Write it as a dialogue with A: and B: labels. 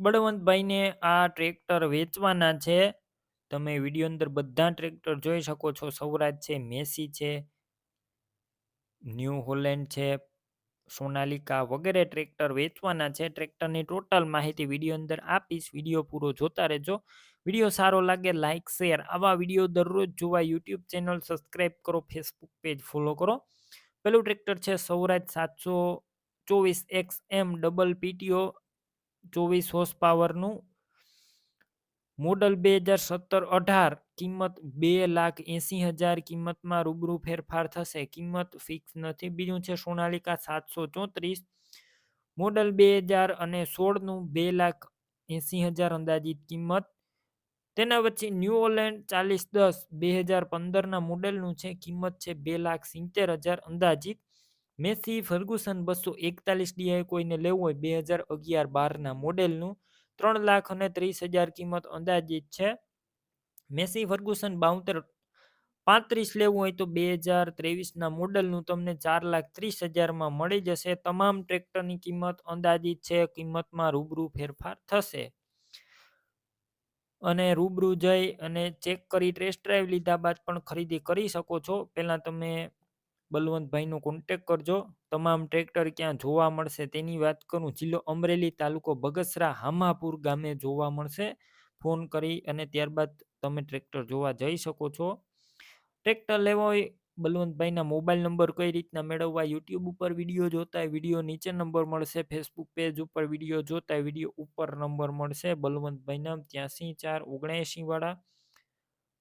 A: બળવંતભાઈને આ ટ્રેક્ટર વેચવાના છે. તમે વીડિયો અંદર બધા ટ્રેક્ટર જોઈ શકો છો. સૌરાજ છે, મેસી છે, ન્યૂ હોલેન્ડ છે, સોનાલિકા વગેરે ટ્રેક્ટર વેચવાના છે. ટ્રેક્ટરની ટોટલ માહિતી વીડિયો અંદર આપીશ. વીડિયો પૂરો જોતા રહેજો. વીડિયો સારો લાગે લાઇક શેર, આવા વીડિયો દરરોજ જોવા યુટ્યુબ ચેનલ સબસ્ક્રાઈબ કરો, ફેસબુક પેજ ફોલો કરો. પેલું ટ્રેક્ટર છે સૌરાજ સાતસો ચોવીસ એક્સ એમ ડબલ પીટીઓ ચોવીસ હોર્સ પાવરનું મોડલ બે હજાર સત્તર અઢાર, કિંમત બે લાખ એંસી હજાર કિંમતમાં રૂબરૂ ફેરફાર થશે. કિંમત ફિક્સ નથી, બીજું છે સોનાલિકા સાતસો ચોત્રીસ. મોડલ બે હજાર અને સોળનું બે લાખ એંસી હજાર અંદાજિત કિંમત. તેના વચ્ચે ન્યૂ ઓલેન્ડ ચાલીસ દસ, બે હજાર પંદરના મોડેલનું છે, કિંમત છે બે લાખ સિત્તેર હજાર અંદાજિત. મેસી ફર્ગુસન બસો એકતાલીસ ડીઆઈ કોઈને લેવું હોય બે હજાર અગિયાર બારના મોડેલનું, ત્રણ લાખ અને ત્રીસ હજાર કિંમત અંદાજિત છે. મેસી ફર્ગુસન બાઉતેર પાંત્રીસ લેવું હોય તો બે હજાર ત્રેવીસના મોડલનું તમને ચાર લાખ ત્રીસ હજારમાં મળી જશે. તમામ ટ્રેક્ટરની કિંમત અંદાજિત છે. કિંમતમાં રૂબરૂ ફેરફાર થશે. અને રૂબરૂ જઈ અને ચેક કરી ટેસ્ટ ડ્રાઈવ લીધા બાદ પણ ખરીદી કરી શકો છો. પહેલાં તમે બલવંતભાઈનો કોન્ટેક કરજો. તમામ ટ્રેક્ટર ક્યાં જોવા મળશે તેની વાત કરું. જિલ્લો અમરેલી તાલુકો બગસરા હામાપુર ગામે જોવા મળશે. ફોન કરી અને ત્યારબાદ તમે ટ્રેક્ટર જોવા જઈ શકો છો. ટ્રેક્ટર લેવો હોય, બલવંતભાઈના મોબાઈલ નંબર કઈ રીતના મેળવવા યુટ્યુબ ઉપર વીડિયો જોતા વીડિયો નીચે નંબર મળશે. ફેસબુક પેજ ઉપર વીડિયો જોતા વીડિયો ઉપર નંબર મળશે. બલવંતભાઈના ત્યાંસી ચાર ઓગણએંશી વાળા